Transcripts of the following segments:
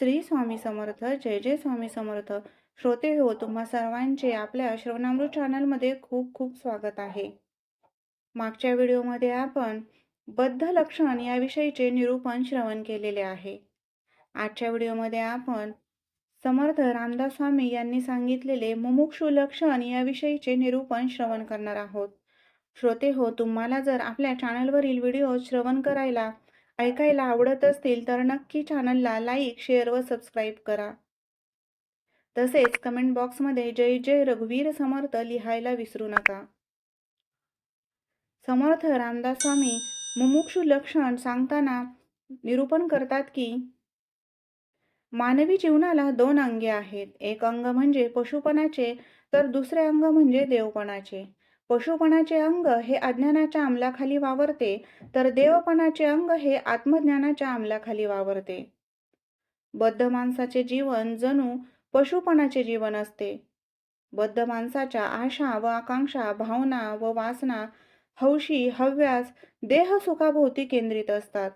श्री स्वामी समर्थ जय जय स्वामी समर्थ. श्रोते हो तुम्हा सर्वांचे आपल्या श्रवणामृत चॅनलमध्ये खूप खूप स्वागत आहे. मागच्या व्हिडिओमध्ये आपण बद्ध लक्षण याविषयीचे निरूपण श्रवण केलेले आहे. आजच्या व्हिडिओमध्ये आपण समर्थ रामदास स्वामी यांनी सांगितलेले मुमुक्षु लक्षण याविषयीचे निरूपण श्रवण करणार आहोत. श्रोते हो तुम्हाला जर आपल्या चॅनलवरील व्हिडिओ श्रवण करायला ऐकायला आवडत असतील तर नक्की चॅनलला लाईक शेअर व सबस्क्राईब करा. तसेच कमेंट बॉक्समध्ये जय जय रघुवीर समर्थ लिहायला विसरू नका. समर्थ रामदास स्वामी मुमुक्षु लक्षण सांगताना निरूपण करतात की मानवी जीवनाला दोन अंगे आहेत. एक अंग म्हणजे पशुपणाचे तर दुसरे अंग म्हणजे देवपणाचे. पशुपणाचे अंग हे अज्ञानाच्या अंमलाखाली वावरते तर देवपणाचे अंग हे आत्मज्ञानाच्या अंमलाखाली वावरते. बद्ध माणसाचे जीवन जणू पशुपणाचे जीवन असते. बद्ध माणसाच्या आशा व आकांक्षा भावना व वासना हौशी हव्यास देह सुखाभोवती केंद्रित असतात.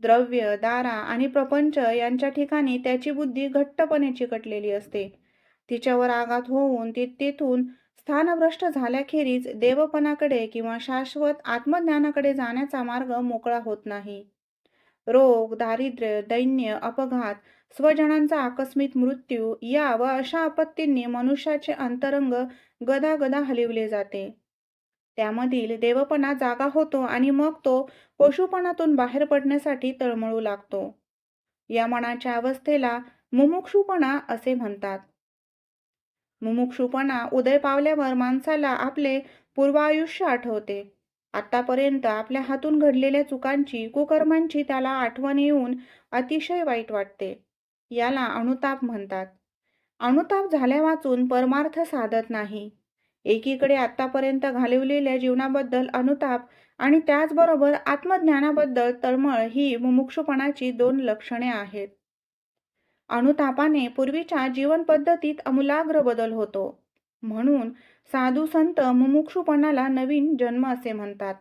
द्रव्य दारा आणि प्रपंच यांच्या ठिकाणी त्याची बुद्धी घट्टपणे चिकटलेली असते. तिच्यावर आघात होऊन ती तेथून स्थानभ्रष्ट झाल्याखेरीज देवपणाकडे किंवा शाश्वत आत्मज्ञानाकडे जाण्याचा मार्ग मोकळा होत नाही. रोग दारिद्र्य दैन्य अपघात स्वजनांचा आकस्मिक मृत्यू या व अशा आपत्तींनी मनुष्याचे अंतरंग गदागदा हलिवले जाते. त्यामधील देवपणा जागा होतो आणि मग तो पशुपणातून बाहेर पडण्यासाठी तळमळू लागतो. या मनाच्या अवस्थेला मुमुक्षुपणा असे म्हणतात. मुमुक्षुपणा उदय पावल्यावर माणसाला आपले पूर्वायुष्य आठवते. आतापर्यंत आपल्या हातून घडलेल्या चुकांची कुकर्मांची त्याला आठवण येऊन अतिशय वाईट वाटते. याला अनुताप म्हणतात. अनुताप झाल्या वाचून परमार्थ साधत नाही. एकीकडे आतापर्यंत घालवलेल्या जीवनाबद्दल अनुताप आणि त्याचबरोबर आत्मज्ञानाबद्दल तळमळ ही मुमुक्षुपणाची दोन लक्षणे आहेत. अनुतापाने पूर्वीच्या जीवनपद्धतीत अमूलाग्र बदल होतो. म्हणून साधू संत मुमुक्षुपणाला नवीन जन्म असे म्हणतात.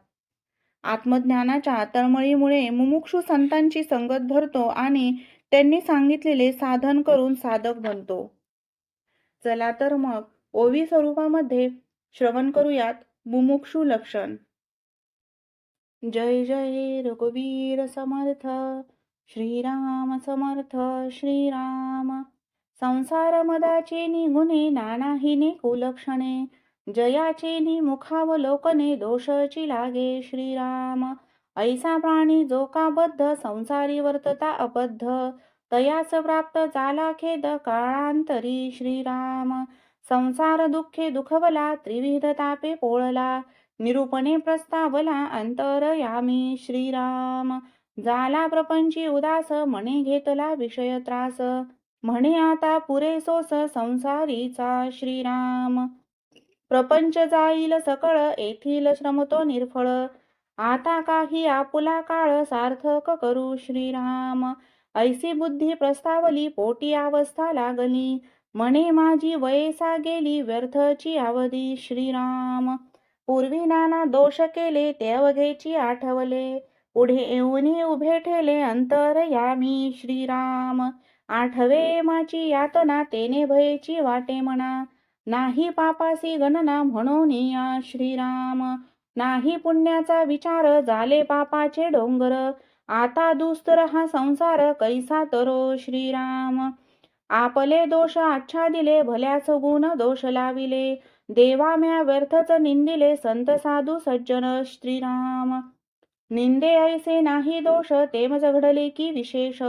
आत्मज्ञानाच्या तळमळीमुळे मुमुक्षू संतांची संगत धरतो आणि त्यांनी सांगितलेले साधन करून साधक बनतो. चला तर मग ओवी स्वरूपामध्ये श्रवण करूयात मुमुक्षू लक्षण. जय जय रघुवीर समर्थ. श्रीराम समर्थ श्रीराम। संसार मदाचे निगुणे नानाहीने कुलक्षणे जयाचे नि मुखावलोकने दोषची लागे श्रीराम। ऐसा प्राणी जो का बद्ध संसारी वर्तता अबद्ध तयास प्राप्त झाला खेद काळांतरी श्रीराम। संसार दुःखे दुखवला त्रिविध तापे पोळला निरूपणे प्रस्तावला अंतरयामी श्रीराम। झाला प्रपंची उदास म्हणे घेतला विषय त्रास. म्हणे आता पुरेसोस संसारीचा श्रीराम. प्रपंच जाईल सकळ येथील श्रमतो निर्फळ. आता काही आपुला काळ सार्थक करू श्रीराम. ऐसी बुद्धी प्रस्तावली पोटी अवस्था लागली. म्हणे माझी वयसा गेली व्यर्थची अवधी श्रीराम. पूर्वी नाना दोष केले ते अवघेची आठवले. पुढे येऊन उभे ठेले अंतर यामी श्रीराम. आठवे माची यातना तेने भयची वाटे म्हणा. नाही पापासी गणना म्हणून या श्रीराम. नाही पुण्याचा विचार झाले पापाचे डोंगर. आता दुस्तर हा संसार कैसा तरो श्रीराम. आपले दोष आच्छा दिले भल्याच गुण दोष लाविले. देवाम्या व्यर्थच निंदिले संत साधू सज्जन श्रीराम. निंदे ऐसे नाही दोष तेमज घडले की विशेष.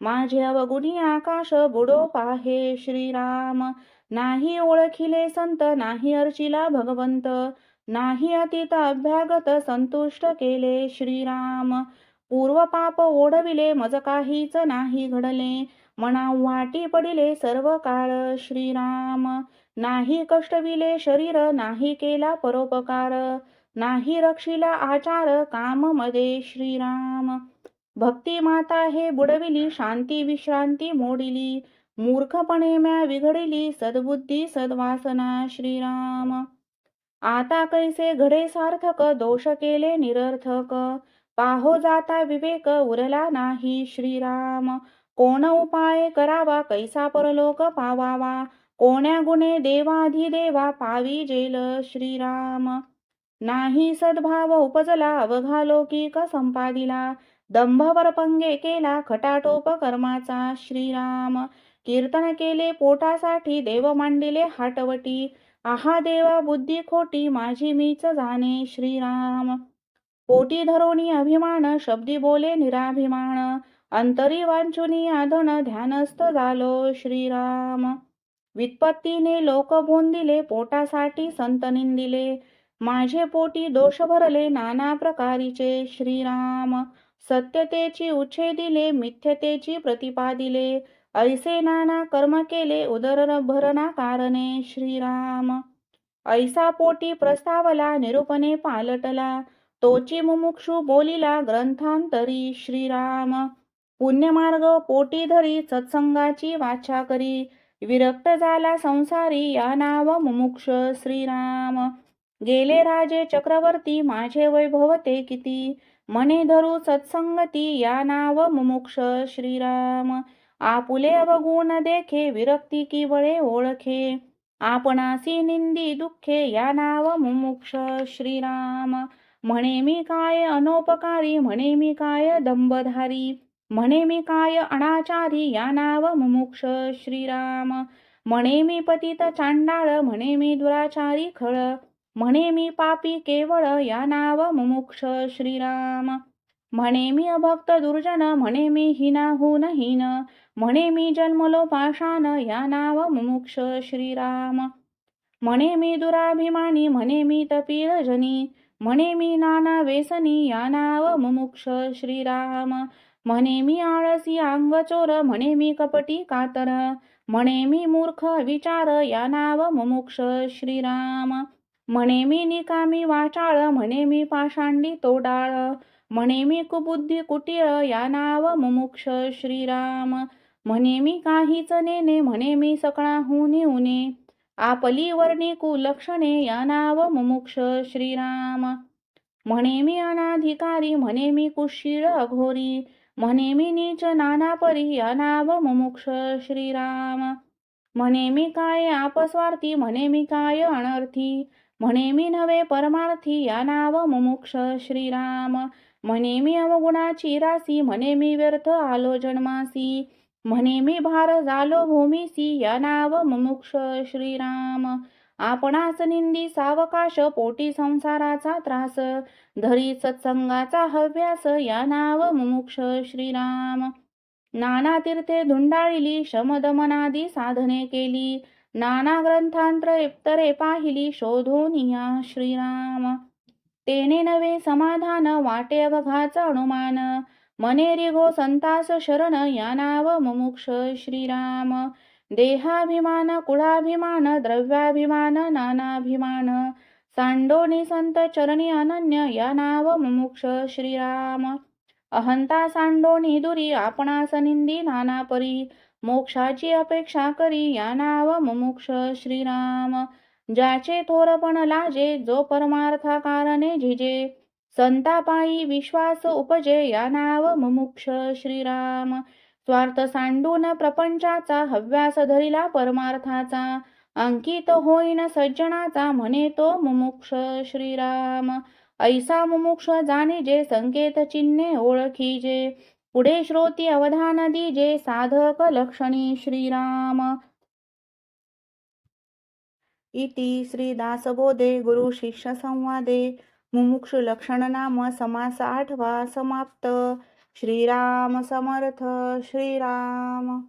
माझे अवगुणी आकाश बुडो पाहे श्रीराम. नाही ओळखिले संत नाही अर्चिला भगवंत. नाही अतीत अभ्यागत संतुष्ट केले श्रीराम. पूर्व पाप ओढविले मज काहीच नाही घडले. मना वाटी पडिले सर्व काळ श्रीराम. नाही कष्टविले शरीर नाही केला परोपकार. नाही रक्षिला आचार काम मदे श्रीराम. भक्ती माता हे बुडविली शांती विश्रांती मोडिली. मूर्खपणे म्या विघडिली सद्बुद्धी सद्वासना श्रीराम. आता कैसे घडे सार्थक दोष केले निरर्थक. पाहो जाता विवेक उरला नाही श्रीराम. कोण उपाय करावा कैसा परलोक पावावा. कोण्या गुणे देवाधिदेवा पावी जेल श्रीराम. नाही सद्भाव उपजला अवघा लौकिक संपादिला दंभवर पंगे केला खटाटोप कर्माचा श्रीराम. कीर्तन केले पोटासाठी देव मांडिले हाटवटी. आहा देवा बुद्धी खोटी माझी मीच जाणे श्रीराम. पोटी धरोनी अभिमान शब्दी बोले निराभिमान. अंतरी वांचुनी आधन ध्यानस्थ झालो श्रीराम. वित्पत्तीने लोक दिले पोटासाठी संत निंदिले. माझे पोटी दोष भरले नाना प्रकारीचे. श्रीराम सत्यतेची उच्छेदिले मिथ्यतेची प्रतिपादिले. ऐसे नाना कर्म केले उदर भरणा कारणे. श्रीराम ऐसा पोटी प्रस्तावला निरूपणे पालटला. तोची मुमुक्षु बोलिला ग्रंथांतरी. श्रीराम पुण्यमार्ग पोटी धरी सत्संगाची वाचा करी. विरक्त झाला संसारी या नाव मुमुक्ष. श्रीराम गेले राजे चक्रवर्ती माझे वैभवते किती? मने धरू सत्संगती या नाव मुमुक्ष श्रीराम. आपुले अवगुण देखे विरक्ती की वळे ओळखे. आपणासी निंदी दुःखे या नाव मुमुक्ष श्रीराम. म्हणे मी काय अनोपकारी म्हणे मी काय दंबधारी म्हणे मी काय अनाचारी या नाव मुमुक्ष श्रीराम. म्हणे मी पतित चांडाळ म्हणे मी दुराचारी खळ. म्हणे मी पापी केवळ या नाव मुमुक्ष श्रीराम म्हणे मी अभक्त दुर्जन म्हणे मी हिनाहून हिन म्हणे मी जन्मलो पाषाण या नाव मुमुक्ष श्रीराम म्हणे मी दुराभिमानी म्हणे मी तपीर जनी म्हणे मी नाना वेसनी या नाव मुमुक्ष श्रीराम म्हणे मी आळसी अंगचोर म्हणे मी कपटी कातर म्हणे मी मूर्ख विचार या नाव मुमुक्ष श्रीराम म्हणे मी निकामी वाचाळ म्हणे मी पाषांडी तोडाळ म्हणे मी कुबुद्धी कुटीळ या नाव मुमुक्ष श्रीराम म्हणे मी काहीच नेने म्हणे मी सकळाहून येऊने आपली वर्णी कुलक्षणे या नाव मुमुक्ष श्रीराम म्हणे मी अनाधिकारी म्हणे मी कुशीळ अघोरी म्हणे मी नीच नाना परी या नाव मुमुक्ष श्रीराम म्हणे मी काय आपस्वार्थी म्हणे मी काय अनर्थी म्हणे मी नव्हे परमार्थी या नाव मुमुक्ष श्रीराम। म्हणे मी अवगुणाची रासी म्हणे मी व्यर्थ आलो जन्मासी। म्हणे मी भार झालो भूमिसी या नाव मुमुक्ष श्रीराम। आपणास निंदी सावकाश पोटी संसाराचा त्रास। धरी सत्संगाचा हव्यास या नाव मुमुक्ष श्रीराम। नाना तीर्थे धुंडाळिली शमदमनादी साधने केली। नाना ग्रंथांतरे पाहिली शोधोनिया श्रीराम. तेने नवे समाधान वाटे अवघाचा अनुमान. मने रिगो संतास शरण या नाव मुमुक्ष श्रीराम. देहाभिमान कुळाभिमान द्रव्याभिमान नानाभिमान. सांडोनी संत चरणी अनन्य या नाव मुमुक्ष श्रीराम. अहंता सांडोनी दुरी आपणास निंदी नाना परी मोक्षाची अपेक्षा करी या नाव मुमुक्ष श्रीराम. ज्याचे थोरपण लाजे जो परमार्था कारणे झिजे. संतापायी विश्वास उपजे या नाव मुमुक्ष श्रीराम. स्वार्थ सांडून प्रपंचाचा हव्यास धरिला परमार्थाचा. अंकित होईन सज्जनाचा म्हणे तो मुमुक्ष श्रीराम. ऐसा मुमुक्ष जाणे जे संकेत चिन्हे ओळखीजे. पुढे श्रोती अवधान दिजे साधक लक्षणी श्रीराम. इति श्रीदासबोधे गुरु शिष्य संवादे मुमुक्षु लक्षण नाम समास आठवा समाप्त. श्रीराम समर्थ श्रीराम.